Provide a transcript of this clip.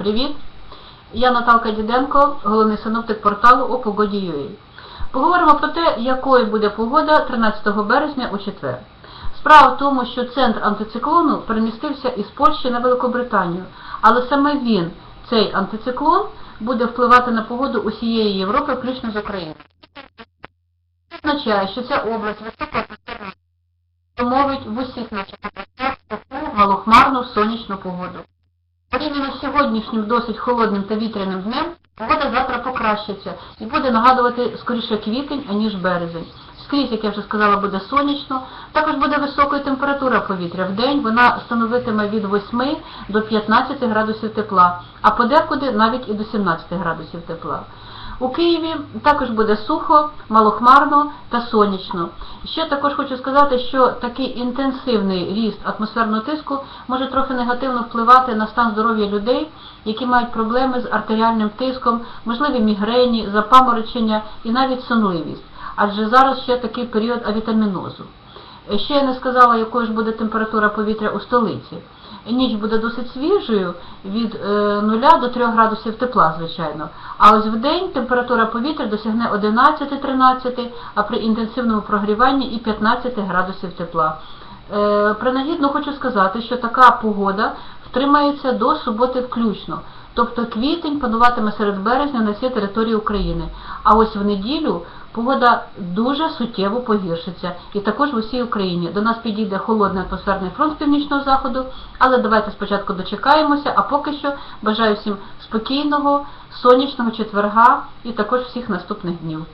Привіт! Я Наталка Діденко, головний синоптик порталу о погоді.ua. Поговоримо про те, якою буде погода 13 березня у четвер. Справа в тому, що центр антициклону перемістився із Польщі на Великобританію, але саме він, цей антициклон, буде впливати на погоду усієї Європи, включно з Україною. Це означає, що ця область висока мовить в усіх наших областях таку малохмарну сонячну погоду. Порівняно з сьогоднішнім досить холодним та вітряним днем, погода завтра покращиться і буде нагадувати скоріше квітень, аніж березень. Скрізь, як я вже сказала, буде сонячно. Також буде високою температура повітря. В день вона становитиме від 8 до 15 градусів тепла, а подекуди навіть і до 17 градусів тепла. У Києві також буде сухо, малохмарно та сонячно. Ще також хочу сказати, що такий інтенсивний ріст атмосферного тиску може трохи негативно впливати на стан здоров'я людей, які мають проблеми з артеріальним тиском, можливі мігрені, запаморочення і навіть сонливість. Адже зараз ще такий період авітамінозу. Ще я не сказала, якою ж буде температура повітря у столиці. Ніч буде досить свіжою, від е, 0 до 3 градусів тепла, звичайно. А ось в день температура повітря досягне 11-13, а при інтенсивному прогріванні і 15 градусів тепла. Е, принагідно хочу сказати, що така погода втримається до суботи включно. Тобто квітень пануватиме серед березня на всій території України. А ось в неділю погода дуже суттєво погіршиться. І також в усій Україні. До нас підійде холодний атмосферний фронт з північного заходу, але давайте спочатку дочекаємося, а поки що бажаю всім спокійного, сонячного четверга і також всіх наступних днів.